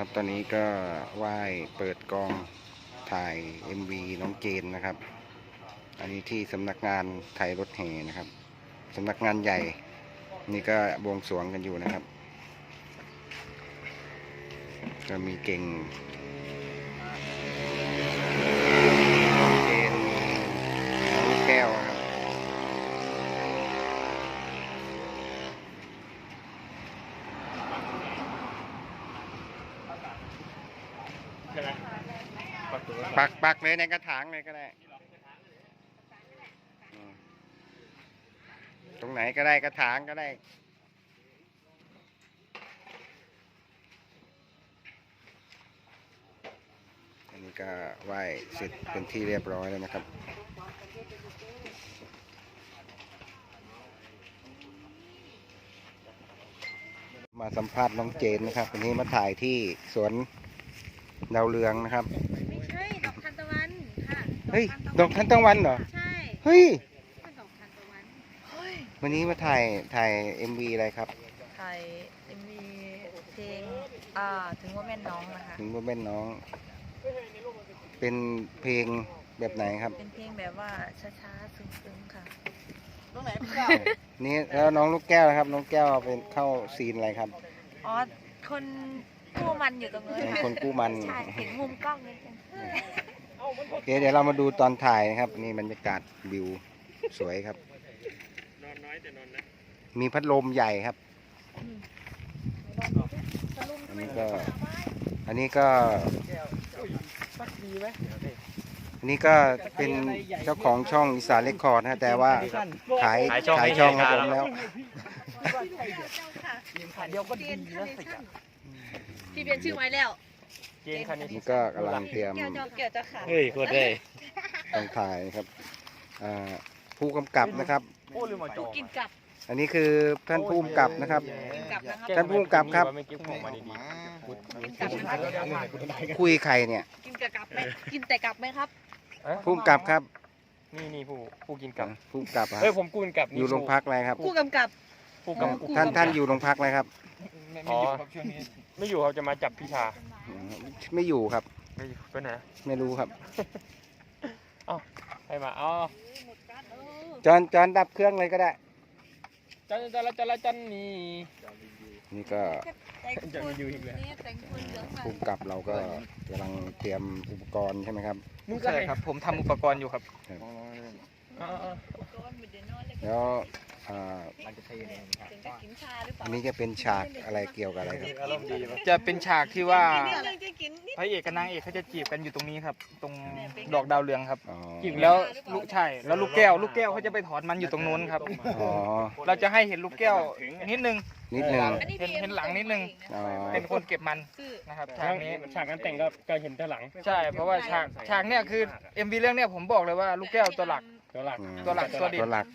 ครับตอนนี้ก็ไหว้เปิดกองถ่าย MV น้องเจนนะครับ อันนี้ที่สำนักงานไทยรถแห่นะครับสำนักงานใหญ่ นี่ก็บวงสรวงกันอยู่นะครับ ก็มีเก่งเจนน้องแก้วครับ ใช่ไหมปักตัวปักปักเลยในกระถางเลยก็ได้ตรงไหนก็ได้กระถางก็ได้อันนี้ก็ไหว้เสร็จเป็นที่เรียบร้อยแล้วนะครับ มาสัมภาษณ์น้องเจนนะครับ วันนี้มาถ่ายที่สวน ดาวเรืองนะครับ ไม่ใช่ดอกทานตะวันค่ะเฮ้ย ดอกทันตะวันเหรอ ใช่เฮ้ยเป็นดอกทานตะวันวันนี้มาถ่ายถ่าย MV อะไรครับ ถ่ายเอ็มวีเพลงอ่าถึงว่าแม่นน้องนะคะถึงว่าแม่นน้อง เป็นเพลงแบบไหนครับ เป็นเพลงแบบว่าช้าๆซึ้งๆค่ะนี่แล้วน้องลูกแก้วนะครับ น้องแก้วเป็นเข้าซีนอะไรครับ อ๋อ คน กู้มันอยู่ตรงนู้นเป็นคนกู้มัน ใช่เห็นมุมกล้องนิดนึงโอเคเดี๋ยวเรามาดูตอนถ่ายนะครับ นี่บรรยากาศวิวสวยครับนอนน้อยแต่นอนนะมีพัดลมใหญ่ครับ อันนี้ก็ อันนี้ก็สักดีไหมอันนี้ก็เป็นเจ้าของช่องอีสานเรคคอร์ดนะฮะแต่ว่าขายขายช่องขายให้ช่องเฮีให้ยผมครับแล้ว เดียวก็ดีแล้วสิ พี่เปลี่ยนชื่อไว้แล้วเกณฑ์คันนี้นี่ก็กำลังเตรียมแก้วจอเกี่ยวจะขาดเฮ้ยโคตรเลยต้องถ่ายนะครับอ่าผู้กำกับนะครับ โอ้ลืมมาจองกินกับอันนี้คือท่านผู้กำกับนะครับ กินกับนะครับท่านผู้กำกับครับ ไม่เก็บของมาดีกินกับนะครับคุยใครเนี่ยกินกับกับไหมกินแต่กับไหมครับๆผู้กำกับครับนี่นี่ผู้ผู้กินกับผู้กำกับอะเอ้ยผมกูกินกับอยู่โรงพักอะไรครับ ผู้กำกับผู้กับท่านท่านอยู่โรงพักอะไรครับ อ๋อไม่อยู่เขาจะมาจับพี่ชาอืมไม่อยู่ครับ ไม่อยู่ไปไหนไม่รู้ครับให้มาอ๋อจอนจอนดับเครื่องเลยก็ได้ จันจันละจันละจันนี่ นี่ก็จะมีอยู่อีกแล้ว นี่แต่งคนเหลืองมาผู้กำกับเราก็กำลังเตรียมอุปกรณ์ใช่ไหมครับ มึงก็ให้ครับ ผมทำอุปกรณ์อยู่ครับอ๋อก้อนมือเดนนอนเลยแล้ว อ่าเป็นจะกินชาหรือเปอัล่านนี้จะเป็นฉากอะไรเกี่ยวกับอะไรครับ อารมณ์ดีไหมจะเป็นฉากที่ว่าเรื่องจะกินนิดพระเอกกับนางเอกเขาจะจีบกันอยู่ตรงนี้ครับ ตรงดอกดาวเรืองครับอ๋อแล้วลูกใช่แล้วลูกแก้ว ลูกแก้วเขาจะไปถอนมันอยู่ตรงนู้นครับ อ๋อ เราจะให้เห็นลูกแก้วนิดนึง นิดนึงอันนี้เห็นเห็นหลังนิดนึง อ๋อเป็นคนเก็บมันคือนะครับฉาฉากกนี้นี้ฉากนั้นแต่งก็ก็เห็นแต่หลังใช่ เพราะว่าฉากฉากเนี้ยคือ MV เรื่องเนี้ยผมบอกเลยว่าลูกแก้วตัวหลัก ตัวหลัก อืมตัวหลักตัวเด่นตัวหลัก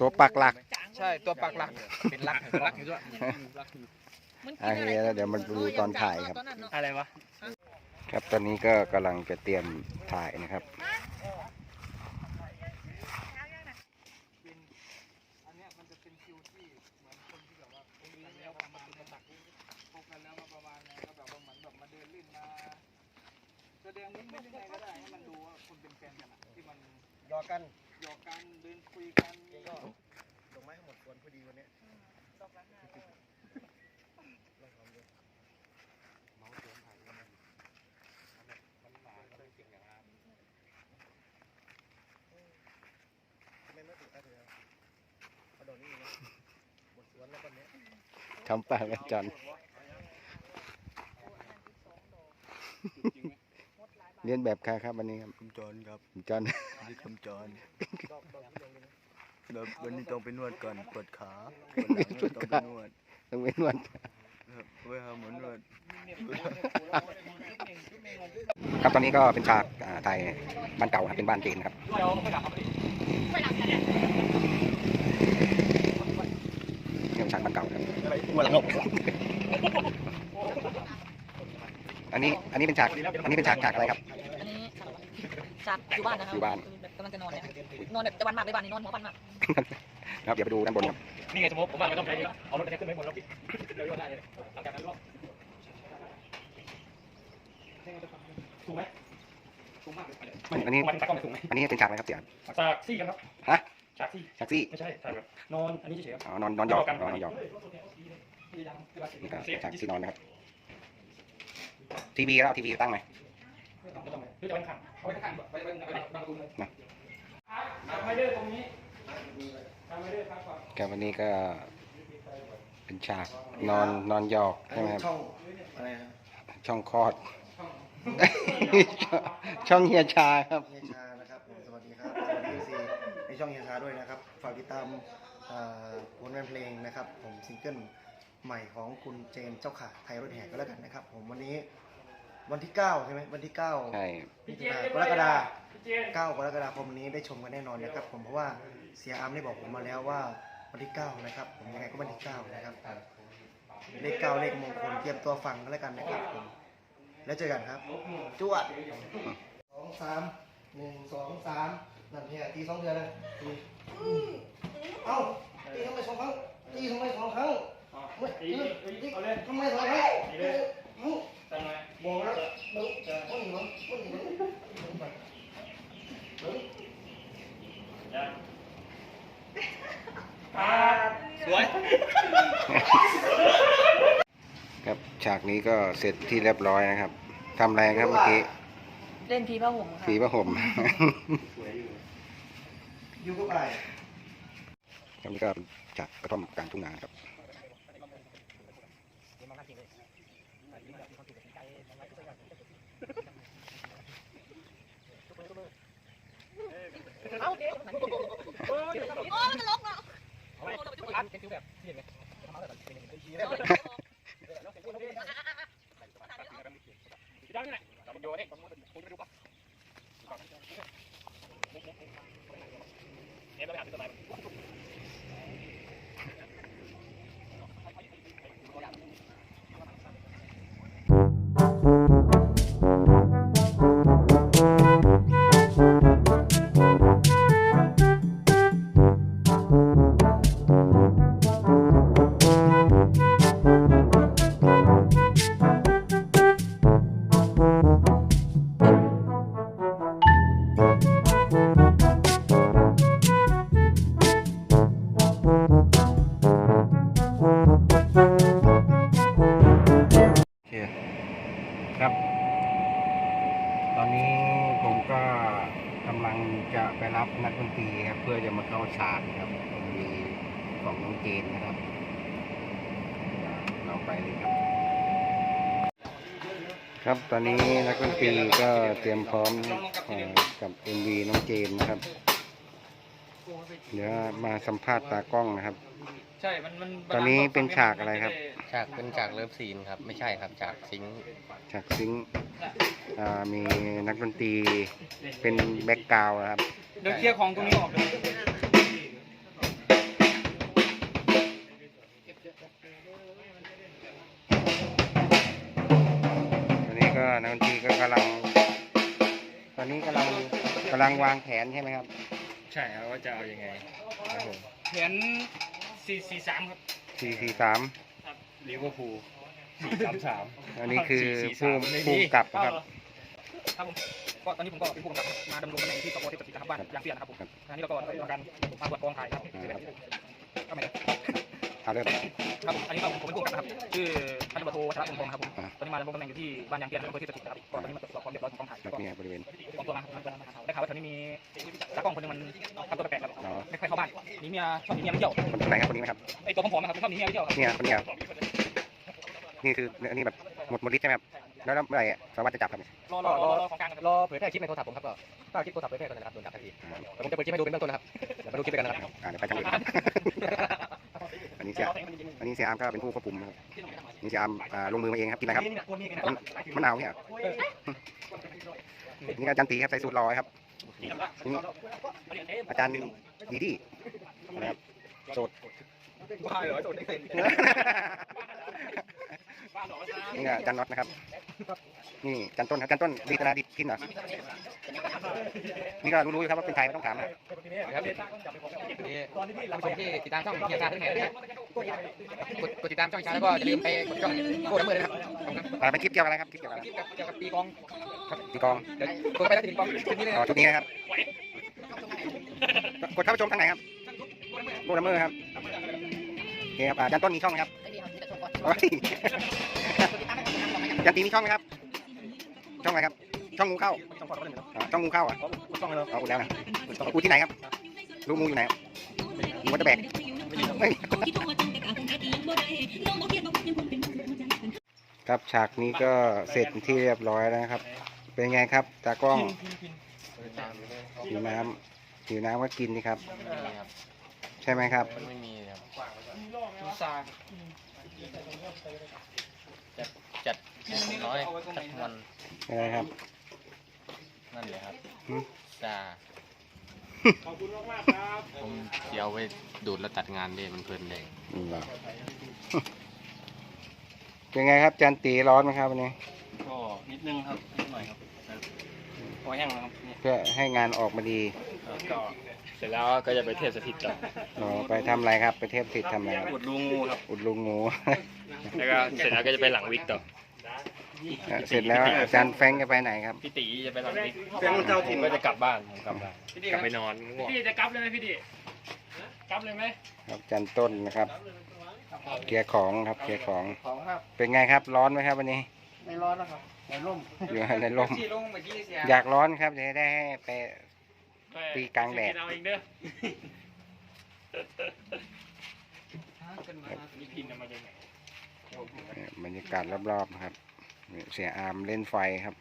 ตัวปักหลัก ใช่ตัวปักหลักเป็นหลักหลักอยู่ด้วยมันโอเคแล้วเดี๋ยวมาดูตอนถ่ายครับ อะไรวะ ครับตอนนี้ก็กำลังจะเตรียมถ่ายนะครับอันเนี้ยมันจะเป็นคิวที่เหมือนคนที่แบบว่าพบ กันแล้วมาตุนตักพบกันแล้วมาประมาณนั้นก็แบบว่าเหมือนแบบมาเดินเล่นมาแสดงนิดนึงยังไงก็ได้ให้มันดูว่าคนเป็นแฟนกันอะที่มันยอกันหยอกกันเดินคุยกันก็ดอกไม้หมดสวนพอดีวันนี้ทำปากกันจันเรียนแบบใครครับวันนี้ครับคำจรครับจันนี่คำจ รแล้ววันนี้ต้องไปนวดก่อนปวดขาปวดหลังต้องไปนวดต้องเว้นวันครับเวลาหมอนวด ครับตอนนี้ก็เป็นฉากอ่าถ่ายบ้านเก่าครับเป็นบ้านเจนครับเนี่ยเป็นฉากบ้านเก่าครับอันนี้อันนี้เป็นฉากอันนี้เป็นฉากฉากอะไรครับ อันนี้จากอยู่บ้านนะครับอยู่บ้าน คื อแบบกำลังจะนอนเนี่ยนอนแบบจะวันมากเลยบ้านนี้นอนหัววันมากครับเดี๋ยวไปดูด้านบนครับนี่ไงสมมติผมว่าเราต้องใช้เอารถไปขึ้นไปบนแล้วปิดเดี๋ยวได้เลยหลังจากนั้นก็ถูกไหมถูกมากเลยอันนี้มันตากล้องถูกไหมอันนี้เป็นฉากอะไรครับเสียฉากซี่กันครับฮะฉากซี่ฉากซี่ไม่ใช่ฉากแบบนอนอันนี้เฉยๆครับอ๋อนอนนอนหยอกกันนอนหยอกพยายามเวลาเสร็จนี่ก็เซฟฉากที่นอนนะครับทีวีแล้วเอาทีวีตั้งไหมไม่ต้องไม่ต้องหรือจะไว้ข้างเอาไว้ข้างไว้ไว้ไว้บังประตูเลยทำ ไมเดอร์ตรงนี้ทำไมเดอร์ครับก่อนกับวันนี้ก็เป็นฉากนอนนอนหยอกใช่ไหมครับช่องอะไรนะช่องคลอด ช่องเฮียชาครับเฮียชานะครับผมสวัสดีครับสวัสดีซีในช่องเฮียชาด้วยนะครับฝากติดตามอ่าผลงานเพลงนะครับ ผมซิงเกิลใหม่ของคุณเจนเจ้าขาไทยรถแห่ก็แล้วกันนะครับ ผมวันนี้ วันที่9ใช่ไหมวันที่9ใช่มิถุนายนกรกฎาคม9กรกฎาคมนี้ได้ชมกันแน่นอนนะครับ ผมเพราะว่าเสียอาร์มได้บอกผมมาแล้วว่าวันที่9นะครับ ผมยังไงก็วันที่9นะครับเลข9เลขมงคลเตรียมตัวฟังกันแล้วกันนะครับผมแล้วเจอกันครับจวดสองสามหนึ่งสองสามนั่นเนี่ยตีสองเดือนเลยตีเอ้าตีทำไมสองครั้งตีทำไมสองครั้งไม่ตีตีทำไมสองครั้งเอ้าทำไม บอกแล้วมึงมึงมึงมึงมึงมึงสวย ครับฉากนี้ก็เสร็จที่เรียบร้อยนะครับทำอะไรครับเมื่อกี้ เล่นพีผ้าห่มค่ะสีผ้าห่มอยู่กับอะไรครับนี่ก็จากกระท่อมกลางทุ่งนาครับ เอ็มไปหาซื้อต้นไม้ ครับตอนนี้นักดนตรีก็เตรียมพร้อมเอ่อกับ MV น้องเจนนะครับ เดี๋ยวมาสัมภาษณ์ตากล้องนะครับ ใช่ มันมันตอนนี้เป็นฉากอะไรครับ ฉากเป็นฉากเลิฟซีนครับ ไม่ใช่ครับฉากซิงค์ฉากซิงค์อ่ามีนักดนตรีเป็นแบ็กกราวด์นะครับ เดี๋ยวเคลียร์ของตรงนี้ออกเลย อนนี้ก็นักดนตรีก็กำลัง ตอนนี้กำลังกำลังวางแผนใช่ไหมครับ ใช่ครับว่าจะเอายังไงครับผมแผนสี่สี่สามครับสี่สี่สามลิเวอร์พูลสี่สามสามอันนี้คือสี่ผู้สามไม่มีผู้กำกับนะครับ ครับผมก็ตอนนี้ผมก็เป็นผู้กำกับมาดำรงตำแหน่งที่สพเทพสถิตนะครับบ้านยางเสียนะครับผมครับทางนี้เราก็ทำการมาตรวจกองถ่ายครับก็ไม่ได้เอาเริ่ม ครับผมอันนี้ก็ผมเป็นผู้กำกับนะครับ ชื่อพันตำรวจโทวัชระพงศ์ทองนะครับผม อ่า ตอนนี้มาดำรงตำแหน่งอยู่ที่บ้านยางเสียอำเภอเทพสถิตนะครับก็ตอนนี้มาตรวจสอบความเรียบร้อยของกองถ่ายครัแล้บวก็เนี่ยบริเวณ ของตัวมาได้ข่าวว่าแถวนี้มีตากล้องคนหนึงมันทำตัวแปลกๆครับอ๋อ ไม่ค่อยเข้าบ้านหนีเมียชอบหนีเมียไม่เที่ยวคนไหนครับคนนี้ไหมครับไอ้ตัวผอมๆนะครับชอบหนีเมียไม่เที่ยวครับเนี่ยคนเนี้ยนี่คืออันนี้แบบหมดหมดฤทธิ์ใช่ไหมครับแล้วแล้วเมื่อไหร่สารวัตรจะจับครับรอรอรอรอของกลางครับรอเผยแพร่คลิปในโทรศัพท์ผมครับก็ถ้าคลิปโทรศัพท์เผยแพร่ตอนนั้นครับโดนจับทันทีแต่ผมจะเปิดคลิปให้ดูเป็นเบื้องต้นนะครับเดี๋ยวมาดูคลิปด้วยกันนะครับ อ่าเดี๋ยวไปทางอื่นครับ อันนี้เสียอันนี้เสียอาร์มก็เป็นผู้ควบคุมนะครับนี่เสียอาร์มอ่าลงมือมาเองครับกินอะไรครับมันมะนาวเนี่ยเหรอนี่อาจารย์ตีครับใส่สูตรลอยครับนี่อาจารย์ดีดีนะครับโสดบ้าเหรอโดนได้เคยนี่ก็อาจันน็อตนะครับ นี่จันต้นครับจันต้นดีตนาดีพินเหรอนี่ก็รู้ๆอยู่ครับว่าเป็นใครไม่ต้องถามนะนะครับนี่ท่านผู้ชมที่ติดตามช่องเฮียชาทั้งแห่งนะครับกดกดติดตามช่องชาแล้วก็อย่าลืมไปกดช่องโก้น้ำมือด้วยนะครับอ่าเป็นคลิปเกี่ยวกับอะไรครับคลิปเกี่ยวกับอะไรคลิปเกี่ยวกับตีกองตีกลองเดี๋ยวกดไปแล้วตีกองชุดนี้เลยอ๋อชุดนี้นะครับกดเข้าไปชมทางไหนครับโกดัมเมอร์ครับโอเคครับอ่าจันต้นมีช่องไหมครับโอ้ยจัน ตีมีช่องไหมครับ ช่องอะไรครับ ช่องงูเข้าอ่าช่องงูเข้าอะช่องเลยเอาอุดแล้วนะอุดที่ไหนครับ รู้งูอยู่ไหนครับงูวัดตะแบกไม่มีครับฉากนี้ก็เสร็จเป็นที่เรียบร้อยแล้วนะครับ เป็นไงครับตากล้องหิวน้ำหิวน้ำก็กินนี่ครับ ใช่ไหมครับไม่มีครับดูซา จัดน้อยสักวันอะไรครับ นั่นแหละครับหืม จ้าขอบคุณมากๆครับผมเดี๋ยวไปดูดแล้วตัดงานดิมันเพลินเลยอืมเหรอ เป็นไงครับจันตีร้อนไหมครับวันนี้ก็นิดนึงครับนิดหน่อยครับพอแห้งแล้วครับนี่เพื่อให้งานออกมาดีก็เสร็จแล้วก็จะไปเทศสถิตต่ออ๋อไปทำอะไรครับ ไปเทพสิทธิ์ทำอะไรครับอุดรูงูครับอุดลุงงู แล้วก็เสร็จแล้วก็จะไปหลังวิกต่อเอ่อเสร็จแล้วอาจารย์แฟรงค์จะไปไหนครับ พี่ตีจะไปหลังวิกเพื่อนเจ้าถิ่น ก็จะกลับบ้านผมกลับบ้านกลับไปนอนง่วงพี่จะกลับเลยไหมพี่ดิกลับเลยไหมครับอาจารย์ต้นนะครับเคลียร์ของครับเคลียร์ของ ของครับเป็นไงครับร้อนไหมครับวันนี้ในร้อนแล้วครับในร่มอยู่ในร่ม ที่ลงเมื่อกี้เสียอยากร้อนครับจะได้ให้ไป ตีกลางแดด เอาเองเด้อมีพินมาจากไหนเนี่ย บรรยากาศรอบๆนะครับนี่เสียอามเล่นไฟครับ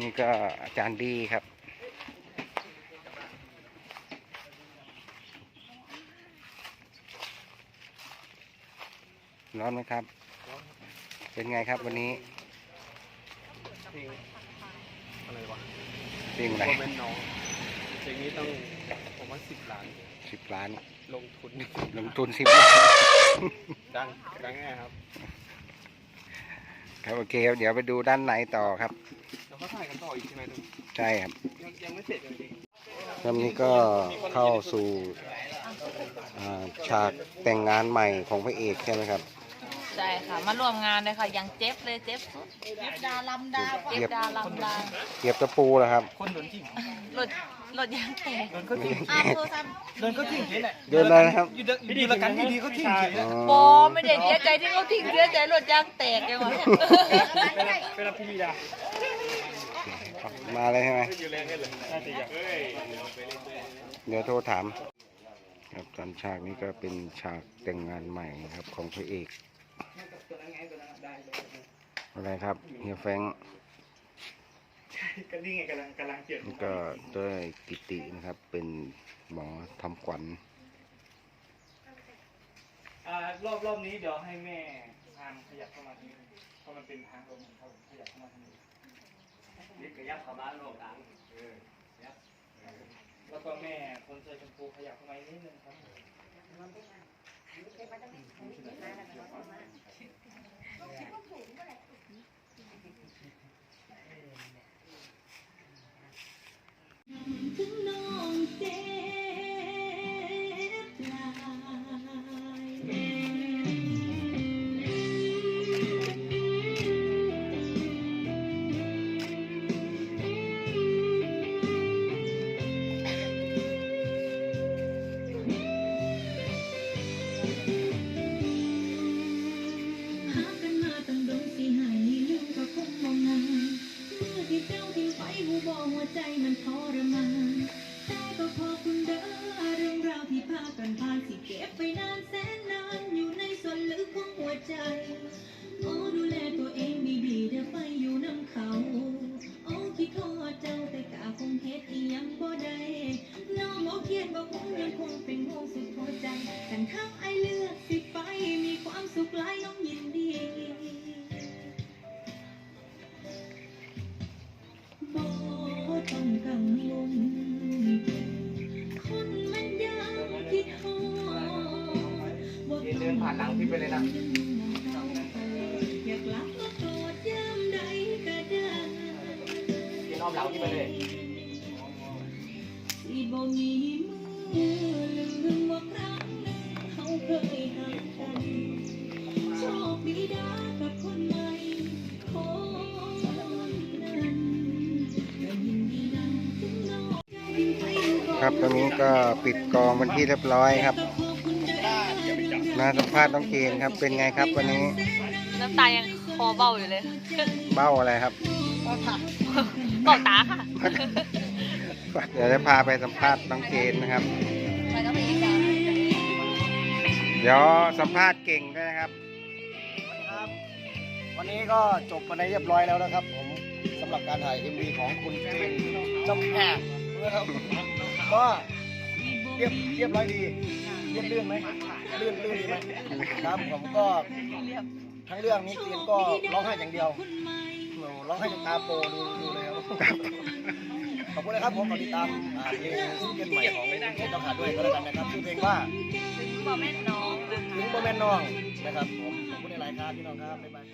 นี่ก็อาจารย์ดีครับ ร้อนไหมครับ เป็นไงครับวันนี้อะไรวะเรื่องอะไรโคเมนน้องเพลงนี้ต้องผมว่าสิบล้านสิบล้าน ลงทุนลงทุนสิบล้านดังดังแน่ครับ ครับโอเคครับเดี๋ยวไปดูด้านในต่อครับแล้วก็ถ่ายกันต่ออีกใช่ไหมลุงใช่ครับยังยังไม่เสร็จเลยดิครับนี้ก็เข้าสู่อ่าฉากแต่งงานใหม่ของพระเอกใช่ไหมครับ ใช่ค่ะ มาร่วมงานเลยค่ะยังเจ็บเลยเจ็บสุดดาลำดาเจ็บดาลำดาเกียบตะปูแล้วครับ คนโดนทิ้งรถรถยางแตกโดนเขาทิ้งอ้าวโทรศัพท์โดนเขาทิ้งเฉยแหละเดินเลยนะครับ อยู่เดินอยู่ละกันที่ดีเขาทิ้งเฉยอ๋อโบไม่ได้เสียใจที่เขาทิ้งเสียใจรถยางแตกยังไงเป็นรับพี่ดีดามาเลยใช่ไหมน่าจะอยากเดี๋ยวโทรถาม ครับตอนฉากนี้ก็เป็นฉากแต่งงานใหม่ครับของพระเอก อะไรครับเฮียแฟงก็นี่ไงกำลังกำลังเปลี่ยนก็ด้วยกิตินะครับ เป็นหมอทำขวัญรอบรอบนี้เดี๋ยวให้แม่ทางขยับเข้ามาทีเพราะมันเป็นทางลงของเขาขยับเข้ามาทีนี่ขยับเข้ามาลงทางแล้วก็แม่คนเสื้อชมพูขยับเข้ามานิดนึงครับ นี่เคยมาตั้งแต่ไม่เคยมาแล้วก็มา รู้บอกหัวใจมันทรมานแต่ก็พอคุณเด้อเรื่องราวที่พากันผ่านที่เก็บไปนานแสนนานอยู่ในส่วนลึกของหัวใจ พี่ไปเลยนะกินอ้อมหลังพี่ไปเลยครับตอนนี้ก็ปิดกองเป็นที่เรียบร้อยครับ มาสัมภาษณ์น้องเจนครับ เป็นไงครับวันนี้ น้ำตายังคอเบ้าอยู่เลยเบ้าอะไรครับ เบ้าตาค่ะเดี๋ยวจะพาไปสัมภาษณ์น้องเจนนะครับไปต้องไปอีกแล้วเดี๋ยวสัมภาษณ์เก่งด้วยนะครับครับ วันนี้ก็จบไปในเรียบร้อยแล้วนะครับ ผมสำหรับการถ่าย MV ของคุณเจนจำแพกนะครับก็เรียบเรียบร้อยดี เรียบลื่นไหม ลื่นลื่นดีไหมครับผมก็ทั้งเรื่องนี้เจนก็ร้องไห้อย่างเดียวโอ้ร้องไห้จนตาโปดูดูเลยครับขอบคุณนะครับผมขอติดตามอ่าเพลงซิงเกิลใหม่ของคุณเจนต้องขาดด้วยก็แล้วกันนะครับชื่อเพลงว่าถึงบ่แม่นน้องนะถึงคะโมเมนต์น้องนะครับผมขอบคุณในรายการพี่น้องครับบ๊ายบาย